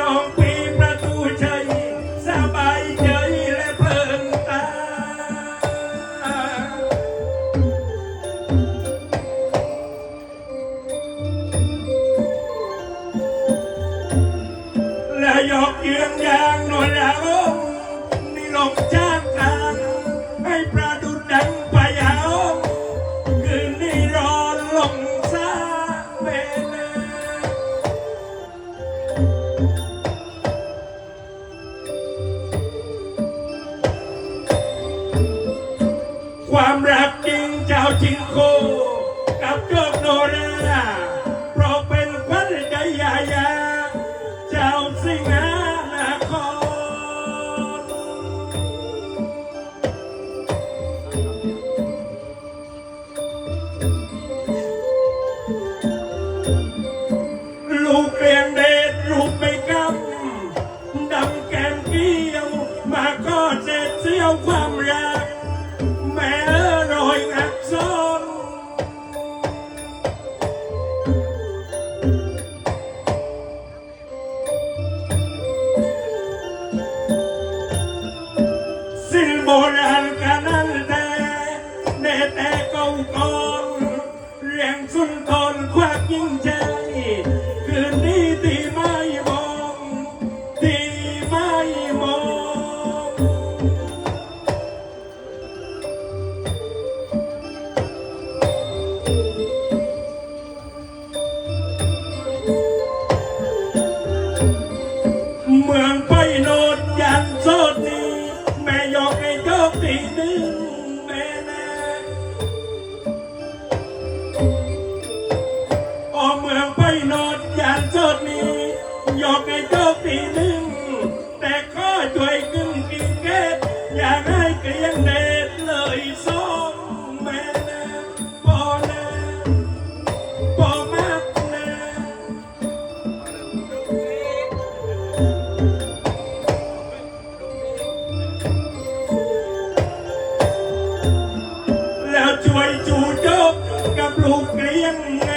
น้องปีประตูชัยสบายใจและเพลินตา และยกเยืองยางหน่อยแวนี่ลงจ้างกลางให้ปรา ความรักจริงเจ้าจริงโคกับโจกโนราเพราะเป็นขวัญใจยายาเจ้าสิงหานครลูกเรียงเดชลูกไม่กำดำแก้มเกี้ยว มาก็เจ็ดเสียวความรัก ราณกานั้นแต่แน่แต่เก่าก่อนเรียงสุนทรควักยิ่งใจคื ปีหนึ่งแม่น่ออเมืองไปโนด ลูกเลี้ยงไง